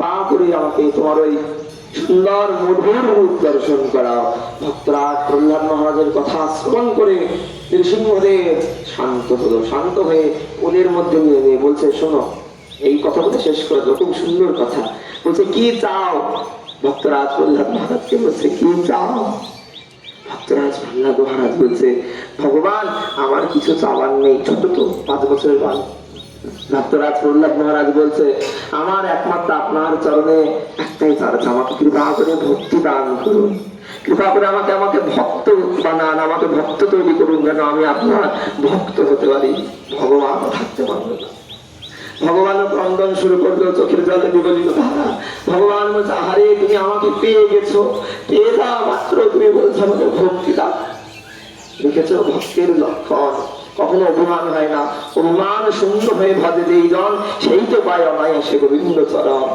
মা করে আমাকে তোমার ওই সুন্দর মধুর রূপ দর্শন করাও। ভক্তরা প্রহ্লাদ মহারাজের কথা শ্রবণ করে নৃসিংহদেব শান্ত হলো, শান্ত হয়ে ওদের মধ্যে নিয়ে বলছে, শোনো, এই কথা বলে শেষ করে দেবো খুব সুন্দর কথা। বলছে, কি চাও? ভক্তরাজ, প্রহ্লাদ মহারাজকে বলছে, কি চাও? ভক্তরাজ, প্রহ্লাদ মহারাজ বলছে, ভগবান, আমার কিছু চাওয়ার নেই, ছোট তো, পাঁচ বছরের বাল আমাকে ভক্তি তৈরি করুন, যেন আমি আপনার ভক্ত হতে পারি। ভগবান থাকতে পারবে না। ভগবান ক্রন্দন শুরু করল, চোখের জলে বিগলিত ধারা। ভগবান বলছে আরে তুমি আমাকে পেয়ে গেছো। পেয়ে মাত্র তুমি বলছো আমাকে ভক্তি দাও দেখেছ ভক্তের লক্ষণ। কখনো অভিমান হয় না। অভিমান শূন্য হয়ে ভজে যেই জন সেই তো পায় অনায়াসে গোবিন্দ চরণ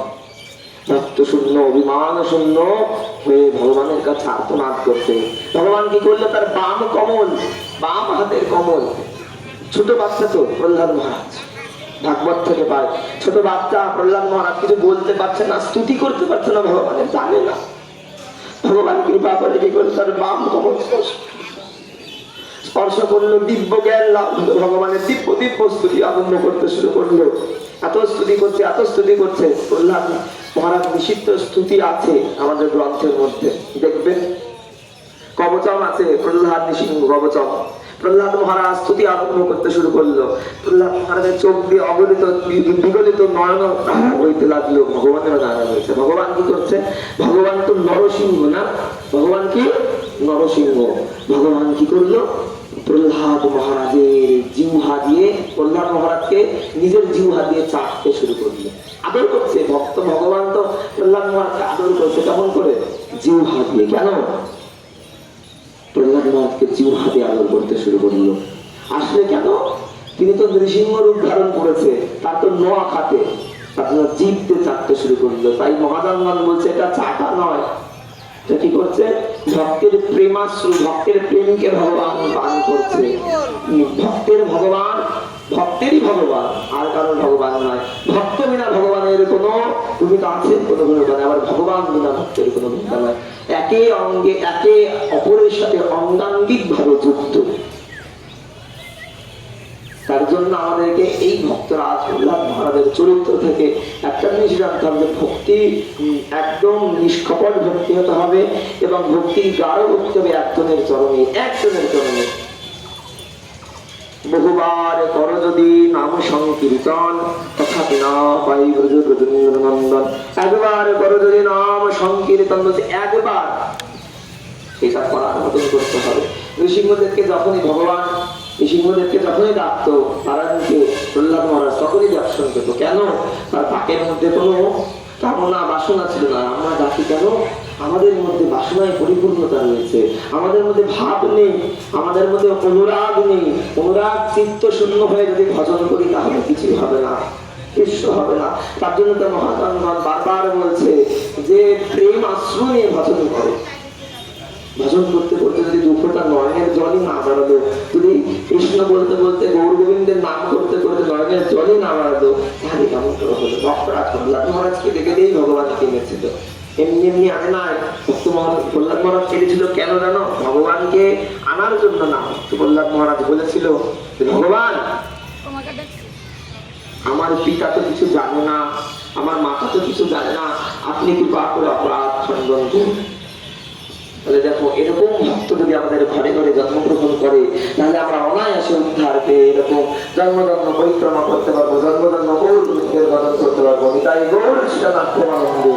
ভক্ত শূন্য, অভিমান শূন্য হয়ে ভগবানের কাছে আর্তনাদ করছে ভগবান কি করল? তার বাম কমল, বাম হাতের কমল। ছোট বাচ্চা তো প্রহ্লাদ মহারাজ। ভাগবত থেকে পায়। ছোট বাচ্চা প্রহ্লাদ মহারাজ কিছু বলতে পারছে না, স্তুতি করতে পারছে না, ভগবানের জানে না। ভগবান কৃপা করে কি করে তার বাম কমল স্পর্শ স্পর্শ করল, দিব্য জ্ঞান ভগবানের দিব্য দিব্য স্তুতি আরম্ভ করতে শুরু করল। এত স্তুতি করছে, এত স্তুতি করছে। প্রহ্লাদ মহারাজ, নিষিদ্ধ স্তুতি আছে আমাদের গ্রন্থের মধ্যে। দেখবেন কবচম আছে, প্রহ্লাদ নৃসিংহ কবচম প্রহ্লাদ মহারাজ স্তুতি আরম্ভ করতে শুরু করল। প্রহ্লাদ মহারাজের চোখ দিয়ে অগলিত বিগলিত নয়ন হইতে লাগল। ভগবানের ধারা হয়েছে। ভগবান কি করছে? ভগবান তো নরসিংহ না? ভগবান কি? নরসিংহ। ভগবান কি করল? প্রহ্লাদ মহারাজের জিহ্বা দিয়ে, প্রহ্লাদ মহারাজকে নিজের জিহ্বা দিয়ে চাটতে শুরু করল আদর করছে, ভক্ত ভগবান তো প্রহ্লাদ মহারাজকে আদর করছে কেমন করে? জিহ্বা দিয়ে। কেন? প্রহ্লাদ মহারাজকে জিহ্বাতে আদর করতে শুরু করল। আসলে কেন? তিনি তো নৃসিংহ রূপ ধারণ করেছে, তার তো নোয়া খাতে আপনার জিভতে চাটতে শুরু করল। তাই মহাদানগণ বলছে, এটা চাটা নয়। এটা কি করছে? ভক্তের প্রেমাশ্রু ভক্তের প্রেমকে ভগবান পান করছে। ভক্তের ভগবান, ভক্তেরই ভগবান, আর কারণ ভগবান নয়। ভক্ত বিনা ভগবানের কোনো ভূমিকা আছে, কোনো ভূমিকা নয় আবার ভগবান বিনা ভক্তের কোনো ভূমিকা নয় একে অঙ্গে, একে অপরের সাথে অঙ্গাঙ্গিক ভাবে যুক্ত। তার জন্য আমাদেরকে এই ভক্তরাজ প্রহ্লাদ মহারাজের চরিত্র থেকে একটা জিনিস জানতে হবে ভক্তি একদম নিষ্কপট ভক্তি হতে হবে এবং ভক্তি গাঢ় করতে হবে একজনের চরণে একজনের চরণে। বহুবার কর যদি নাম সংকীর্তন, তথাপি না পাই নন্দন একবার কর যদি নাম সংকীর্তন, বলছে একবার। এটা করার মতন করতে হবে। নৃসিংহদেবকে যখনই ভগবান নৃসিংহদেবকে যখনই ডাকতো নারায়ণকে প্রহ্লাদ মহারাজ তখনই দর্শন পেত কেন? তার পাকের মধ্যে কোনো কামনা বাসনা ছিল না। আমরা ডাকি কেন? আমাদের মধ্যে বাসনায় পরিপূর্ণতা রয়েছে। আমাদের মধ্যে ভাব নেই। আমাদের মধ্যে অনুরাগ নেই। অনুরাগ চিত্ত শূন্য হয়ে যদি ভজন করি, তাহলে কিছুই হবে না। কৃষ্ণ হবে না। তার জন্য তো মহাজনগণ বারবার বলছে যে, প্রেম আশ্রয় নিয়ে ভজন করো। ভজন করতে করতে জলই না বাড়ালো যদি কৃষ্ণ বলতে বলতে গৌর গোবিন্দের নাম করতে করতে নয়নের জলই না বাড়ালো তাহলে কেমন করে হলো? ভক্তরা প্রহ্লাদ মহারাজকে দেখে দিয়েই ভগবান কিনেছিল এমনি এমনি আনে নাই ভক্ত মহারাজ প্রহ্লাদ মহারাজ কেটেছিল কেন জানো? ভগবানকে আনার জন্য না। প্রহ্লাদ মহারাজ বলেছিল ভগবান আমার পিতা তো কিছু জানে না আমার মাতা তো কিছু জানে না। আপনি কৃপা করে অপরাধ খণ্ডন করুন। তাহলে দেখো, এরকম ভক্ত যদি আমাদের ঘরে ঘরে জন্মগ্রহণ করে, তাহলে আমরা অনায়াসে উদ্ধার পেয়ে এরকম জন্মজন্ম পরিক্রমা করতে পারব জন্মজন্ম গৌর গোবিন্দের করতে পারব। তাই গৌর সেটা প্রেমানন্দে